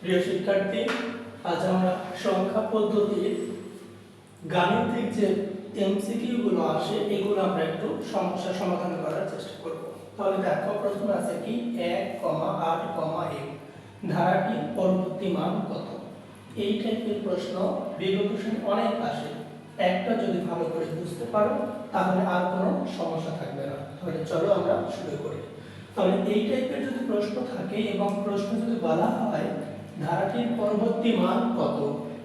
প্রিয় শিক্ষার্থী, আজ আমরা সংখ্যা পদ্ধতির গাণিতিক যে এমসিকিউ গুলো আসে, এগুলো আমরা একটু সমস্যা সমাধান করার চেষ্টা করব। তাহলে দেখো, প্রশ্ন আছে কি? এক কমা আট কমা এক। ধারাটি পরবর্তী মান কত? এই টাইপের প্রশ্ন বিগত অনেক আসে। একটা যদি ভালো করে বুঝতে পারো, তাহলে আর কোনো সমস্যা থাকবে না। তাহলে চলো আমরা শুরু করি। তাহলে এই টাইপের যদি প্রশ্ন থাকে এবং প্রশ্ন যদি বলা হয় ধারাটির পরবর্তী মান কত?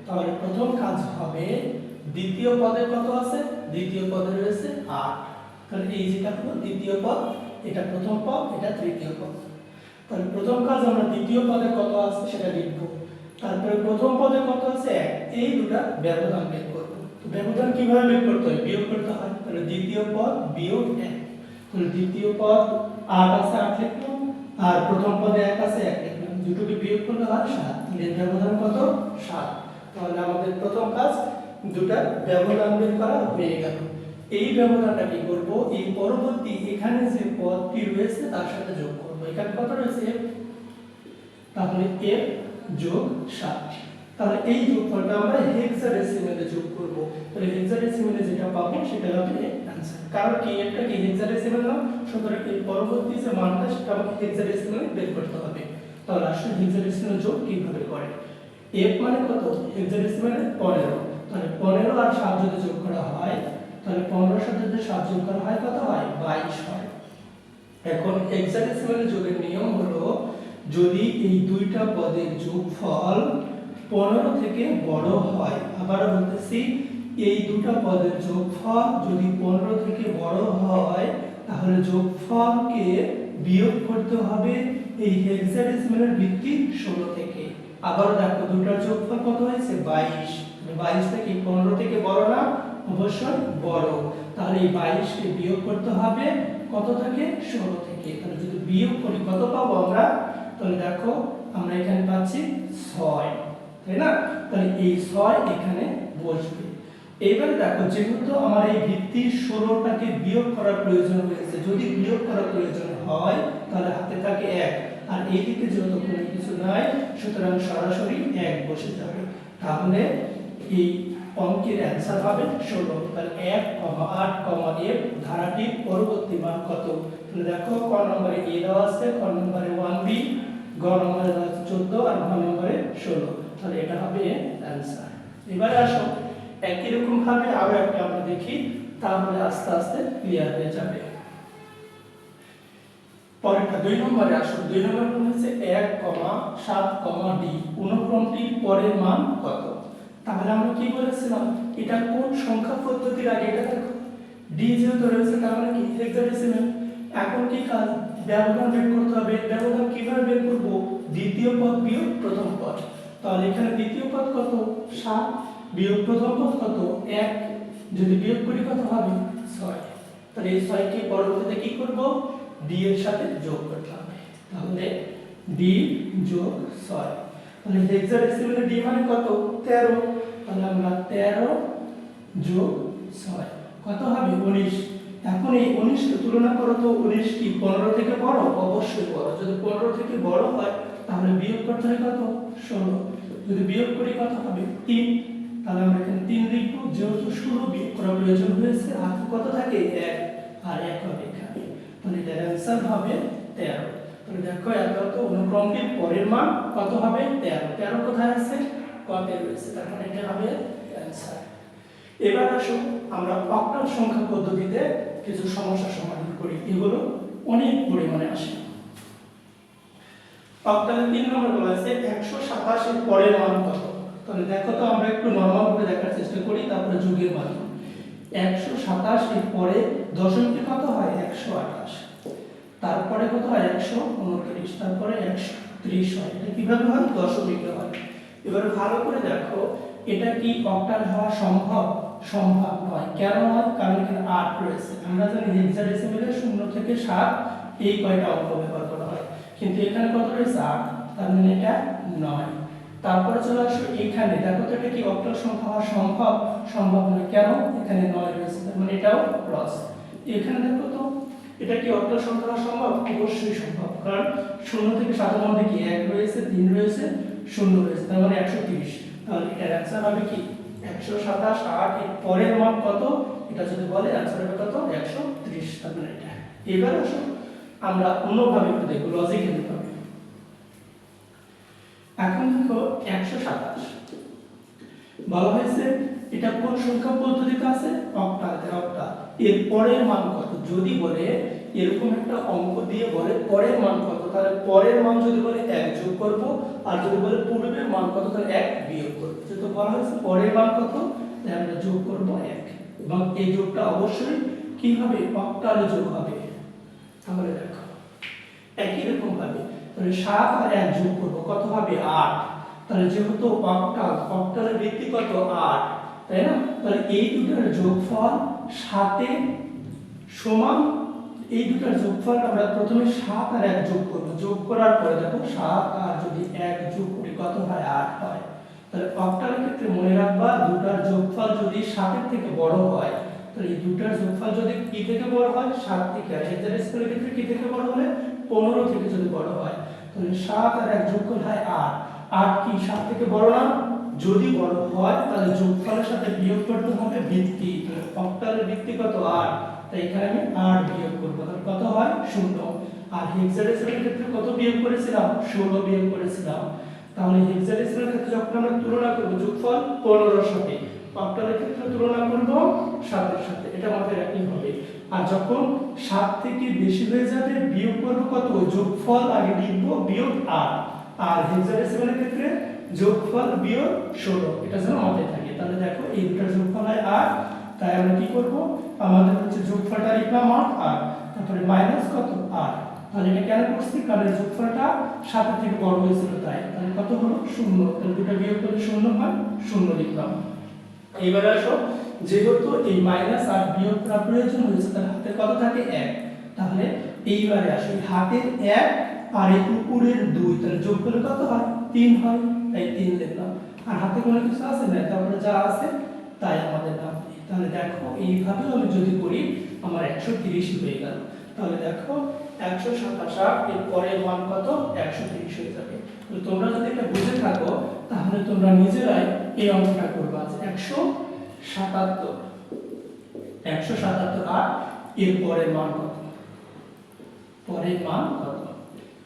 তাহলে প্রথম কাজ হবে, দ্বিতীয় পদে কত আছে? দ্বিতীয় পদে রয়েছে আট। তাহলে এই যেটা হলো দ্বিতীয় পদ, এটা প্রথম পদ, এটা তৃতীয় পদ। তাহলে প্রথম কাজ আমরা দ্বিতীয় পদে কত আছে সেটা লিখব। তারপরে প্রথম পদে কত আছে? এক। এই দুটা ব্যবধান বের করব। তো ব্যবধান কীভাবে বের করতে হয়? বিয়োগ করতে হয়। তাহলে দ্বিতীয় পদ, বিয়োগ এক। তাহলে দ্বিতীয় পদ আট আছে, আট লিখলাম আর প্রথম পদে এক আছে, এক লিখলাম দুটোকে বিয়োগ করলে হয় সাত। এর ব্যবধান কত? সাত। তাহলে আমাদের প্রথম কাজ, দুটা ব্যবধান বের করা হয়ে গেল। এই ব্যবধানটা কি করব? এই পরবর্তী এখানে যে পদটি রয়েছে, তার সাথে যোগ করব। এখানে কত রয়েছে? তাহলে f যোগ সাত। তাহলে এই যোগফলটা আমরা হেক্সাডেসিমেলে যোগ করব। তাহলে হেক্সাডেসিমেলে যেটা পাবো, সেটা হবে অ্যানসার কারণ কি? এটা কি হেক্সাডেসিমেল না? সুতরাং এই পরবর্তী যে মানটা, সেটা আমাকে হেক্সাডেসিমেলে বের করতে হবে। তাহলে আসলে হেক্সাডেসিমেল যোগ কীভাবে করে? f মানে কত? হেক্সাডেসিমেলে 15 তাহলে 15 আর 7 যদি যোগ করা হয়, তাহলে 15 এর সাথে যদি 7 যোগ করা হয়, কত হয়? 22 হয়। এখন হেক্সাডেসিমাল যোগের নিয়ম হলো, যদি এই দুইটা পদের যোগফল পনেরো থেকে বড় হয় আবার বলতেছি, এই দুটো পদের যোগফল যদি পনেরো থেকে বড় হয়, তাহলে যোগফলকে বিয়োগ করতে হবে এই হেক্সাডেসিমালের ভিত্তি ষোলো থেকে। আবার দেখো দুটার যোগফল কত হয়েছে? বাইশ। বাইশ থেকে পনেরো থেকে বড় না, অবশ্যই বড়। তাহলে এই বাইশকে বিয়োগ করতে হবে কত থেকে? ষোলো থেকে। তাহলে যদি বিয়োগ করি কত পাবো আমরা? তাহলে দেখো, আমরা এখানে পাচ্ছি ছয়। তাই না? তাহলে এই ছয় এখানে বসবে। এবারে দেখো, যেহেতু আমার এই ভিত্তি ষোলোটাকে বিয়োগ করার প্রয়োজন রয়েছে যদি বিয়োগ করার প্রয়োজন হয়, তাহলে আর এইদিকে যেহেতু কোনো কিছু নাই, সুতরাং সরাসরি এক বসে যাবে। তাহলে এই অঙ্কের অ্যান্সার হবে ষোলো তাহলে এক কমা আট কমা এফ ধারাটির পরবর্তী মান কত? দেখো, ক নম্বরে এ দেওয়া আছে, ক নম্বরে ওয়ান বি, গ নম্বরে চোদ্দ আর ঘ নম্বরে ষোলো। তাহলে এটা হবে অ্যান্সার এবারে আসো, একই রকম ভাবে আরও একটা আমরা দেখি, তাহলে আস্তে আস্তে ক্লিয়ার হয়ে যাবে। পরেরটা দুই নম্বরে আসো দুই নম্বর হচ্ছে এক কমা সাত কমা ডি। অনুক্রমটির পরের মান কত? তাহলে আমরা কি বলেছিলাম? এটা কোন সংখ্যা পদ্ধতির আগে? এটা দেখো। ডি যেহেতু রয়েছে, তার মানে কি? হেক্সাডেসিমাল এখন কি কাজ? ব্যবধান বের করতে হবে। ব্যবধান কীভাবে বের করব? দ্বিতীয় পদ বিয়োগ প্রথম পদ। তাহলে এখানে দ্বিতীয় পদ কত? সাত। বিয়োগ প্রথম পদ কত? এক। যদি বিয়োগ করি কত হবে? ছয়। তাহলে এই ছয়কে পরবর্তীতে কি করব? ডি এর সাথে যোগ হবে। তাহলে ডি যোগ ছয়। তাহলে হেক্সাডেসিমালে ডি মানে কত? 13 তাহলে আমরা 13 যোগ 6 কত হবে? 19 এখন এই 19 কে তুলনা করো তো 19 কি 15 থেকে বড়? অবশ্যই বড়। যদি 15 থেকে বড় হয়, তাহলে বিয়োগ করতে হয় কত? 16 যদি বিয়োগ করি, কত হবে? 3 তাহলে আমরা এখানে 3 লিখব। যেহেতু 16 বিয়োগ করা প্রয়োজন হয়েছে, আর কত থাকে? 1 আর 1 হবে এখানে। তাহলে এটার অ্যান্সার হবে 13 তাহলে দেখো এত অনুক্রমটির পরের মান কত হবে 13 13 কোথায় আছে? কতে রয়েছে। তার মানে এটা হবে এবার আসুন আমরা অক্টাল সংখ্যা পদ্ধতিতে কিছু সমস্যা সমাধান করি। এগুলো অনেক পরিমাণে আসে। অক্টালে তিন নম্বর বলা আছে, একশো সাতাশের পরের মান কত? তাহলে দেখো তো আমরা একটু নর্মাল করে দেখার চেষ্টা করি, তারপরে যুগের মাধ্যমে একশো সাতাশ এর পরে দশমিকে কত হয়? একশো আঠাশ। তারপরে কত হয়? একশো উনত্রিশ। তারপরে একশো ত্রিশ হয়। এটা কীভাবে হয়? দশমিকে হয়। এবার ভালো করে দেখো, এটা কি অক্টাল হওয়া সম্ভব? সম্ভব নয়। কেন নয়? কারণ এখানে আট রয়েছে। আমরা জানি হেক্সাডেসিমেলে শূন্য থেকে সাত এই কয়টা অঙ্ক ব্যবহার করা হয়। কিন্তু এখানে কত রয়েছে? আট। তার মানে এটা নয়। তারপরে চলে আসো, এখানে। দেখো তো এটা কি অক্টাল সংখ্যা হওয়া সম্ভব? সম্ভব নয়। কেন? এখানে নয় রয়েছে। তার মানে এটাও ক্রস এখানে দেখো তো, এটা কি অক্টাল সংখ্যা সম্ভব? অবশ্যই সম্ভব। কারণ শূন্য থেকে সাতের মধ্যে কি এক রয়েছে, তিন রয়েছে, শূন্য রয়েছে, তার মানে একশো তিরিশ। তাহলে এটার অ্যান্সার হবে কি? একশো সাতাশ আট এর পরের মান কত? এটা যদি বলে অ্যান্সার হবে কত? একশো ত্রিশ, তার মানে এটা। এবার আসো, আমরা অন্যভাবে একটু দেখব লজিক্যালি ভাবে এখন দেখো, একশো সাতাশ, বলা হয়েছে এটা কোন সংখ্যা পদ্ধতিতে আছে? অক্টা এর পরের মান কত? যদি বলে এরকম একটা অঙ্ক দিয়ে বলে পরের মান কত, তাহলে পরের মান যদি বলে এক যোগ করব, আর যদি বলে পূর্বের মান কত, তাহলে এক বিয়োগ করব। যেহেতু বলা হয়েছে পরের মান কত? তাহলে আমরা যোগ করব এক। এবং এই যোগটা অবশ্যই কি হবে? অক্টালে যোগ হবে। তাহলে দেখো, একই রকম ভাবে, তাহলে সাত আর এক যোগ করব, কত হবে? আট। তাহলে যেহেতু অক্টাল, অক্টালের ভিত্তি কত? আট। তাই না? তাহলে এই দুটার যোগফল সাতে সমান, এই দুটার যোগফল আমরা প্রথমে সাত আর এক যোগ করব। যোগ করার পরে দেখো সাত আর যদি এক যোগ করি, কত হয়? আট হয়। তাহলে অক্টালের ক্ষেত্রে মনে রাখবা, দুটার যোগফল যদি সাতের থেকে বড় হয়, তাহলে এই দুটার যোগফল যদি কি থেকে বড় হয়? সাত থেকে আর হেজার স্কোয়ারের ক্ষেত্রে কি থেকে বড় হলে? পনেরো থেকে যদি বড় হয়, তাহলে সাত আর এক যোগ করলে হয় আট। আট কি সাত থেকে বড় না? যদি বড় হয়, তাহলে যোগফলের সাথে বিয়োগ করতে হবে ভিত্তি অক্টালের ভিত্তি কত? আট। তাই এখানে আমি আট বিয়োগ করব। তাহলে কত হয়? শূন্য আর হেক্সাডেসিমালের ক্ষেত্রে কত বিয়োগ করেছিলাম? ষোলো বিয়োগ করেছিলাম। তাহলে হেক্সাডেসিমালের ক্ষেত্রে যখন আমরা তুলনা করব, যোগফল পনেরোর সাথে। অক্টালের ক্ষেত্রে তুলনা করব সাতের সাথে। এটা মাথায় রাখলেই হবে। আর যখন সাত থেকে বেশি হয়ে যাবে, বিয়োগ করব কত? যোগফল আগে লিখব বিয়োগ আট। আর হেক্সাডেসিমালের ক্ষেত্রে যোগফল বিয়োগ ষোলো। এটা যেন মাথায় থাকে। তাহলে দেখো, এই দুটার যোগফল হয় আট, তাই আমরা কি করব? আমাদের হচ্ছে যোগফলটা লিখলাম আট আর তারপরে মাইনাস কত? আট। তাহলে এটা কেন করছি? কারণ যোগফলটা সাতের থেকে বড় হয়েছিল তাই। তাহলে কত হলো? শূন্য। তাহলে দুটা বিয়োগ করলে শূন্য হয়, শূন্য লিখলাম। এইবারে আসো, যেহেতু এই মাইনাস আর বিয়োগ করা প্রয়োজন হয়েছে, তাহলে হাতে কত থাকে? এক। তাহলে এইবারে আসো হাতের এক আর এই উপরের দুই। তাহলে যোগ করলে কত হয়? তিন হয়। তাই তিন লিখলাম আর হাতে কোনো কিছু আছে? না তারপরে যা আছে, তাই আমাদের নাম তাহলে দেখো, এইভাবে আমি যদি করি, আমার একশো তিরিশ হয়ে গেল। তাহলে দেখো, একশো সাতাশ আট এর পরের মান কত? একশো তিরিশ হয়ে যাবে। তো তোমরা যদি এটা বুঝে থাকো, তাহলে তোমরা নিজেরাই এই অঙ্কটা করবা একশো সাতাত্তর একশো সাতাত্তর আট এর পরের মান কত? পরের মান কত?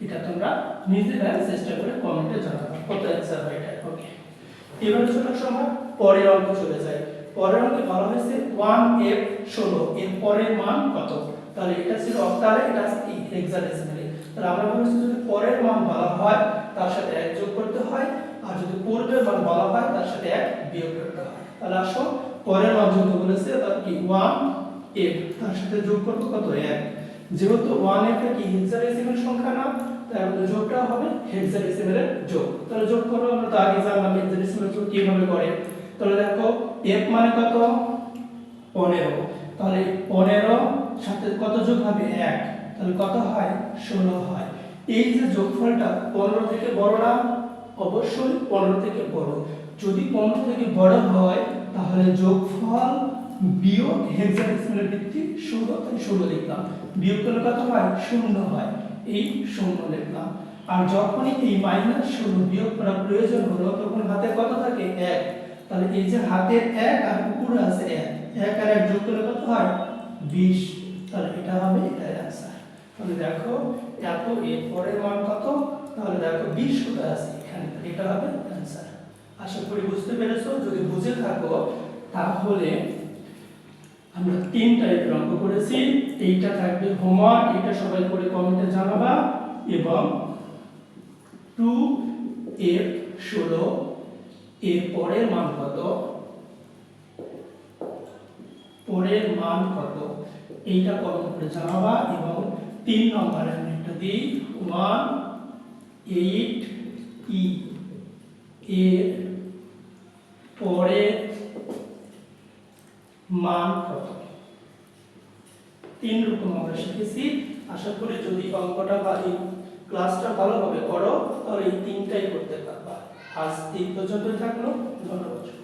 এটা তোমরা নিজেরা চেষ্টা করে কমেন্টে জানাবে। কত অ্যান্সার হয় এটা? ওকে এবার চলে আসো আমরা পরের অঙ্ক চলে যাই পরের অঙ্কে বলা হয়েছে ওয়ান এফ ষোলো। এর পরের মান কত? তাহলে এটা ছিল অক্টালে, এটা আছে হেক্সাডেসিমালে তাহলে আমরা বলেছি যদি পরের মান বলা হয়, তার সাথে এক যোগ করতে হয়, আর যদি পূর্বের মান বলা হয়, তার সাথে এক বিয়োগ করতে হয়। তাহলে আসো, পরের মান যোগ বলেছে তার কি? ওয়ান এফ তার সাথে যোগ করব কত? এক। যেহেতু ওয়ান এফ কি হেক্সাডেসিমাল সংখ্যা না, তাই আমাদের যোগটা হবে হেক্সাডেসিমালের যোগ। তাহলে যোগ করব আমরা তো আগে জানলাম হেক্সাডেসিমাল যোগ কীভাবে করে। তাহলে দেখো এফ মানে কত? পনেরো। তাহলে পনেরো, সাথে কত যোগ হবে? এক। তাহলে কত হয়? ষোলো হয়। এই যে যোগফলটা পনেরো থেকে বড় না, অবশ্যই পনেরো থেকে বড়। যদি পনেরো থেকে বড় হয়, তাহলে যোগফল বিয়োগ হেক্সাডেসিমালের ভিত্তি ষোলো তাই ষোলো লিখলাম। বিয়োগ করলে কত হয়? শূন্য হয়। এই শূন্য লিখলাম। আর যখনই এই মাইনাস ষোলো বিয়োগ করা প্রয়োজন হলো, তখন হাতে কত থাকে? এক। তাহলে এই যে হাতের এক আর উপরে আছে এক এক আর এক যোগ করলে কত হয়? বিশ। তাহলে এটা হবে এটার অ্যান্সার তাহলে দেখো, এত এর পরের মান কত? তাহলে দেখো, বিশ কোথায় আছে? এখানে। এটা হবে অ্যান্সার আশা করি বুঝতে পেরেছ। যদি বুঝে থাকো, তাহলে আমরা তিন টাইপের অঙ্ক করেছি। এইটা থাকবে হোমওয়ার্ক এটা সবাই করে কমেন্টে জানাবা। এবং টু এফ ষোলো, এর পরের মান কত? পরের মান কত? এইটা কমেন্ট করে জানাবা এবং তিন নম্বরে আমি একটা দিই। ওয়ান এইট ই এর পরের মান কত তিন রকম আমরা শিখেছি। আশা করি যদি অঙ্কটা বা এই ক্লাসটা ভালোভাবে করো, তাহলে এই তিনটাই করতে পারবা। আজ এই পর্যন্তই থাকল। ধন্যবাদ।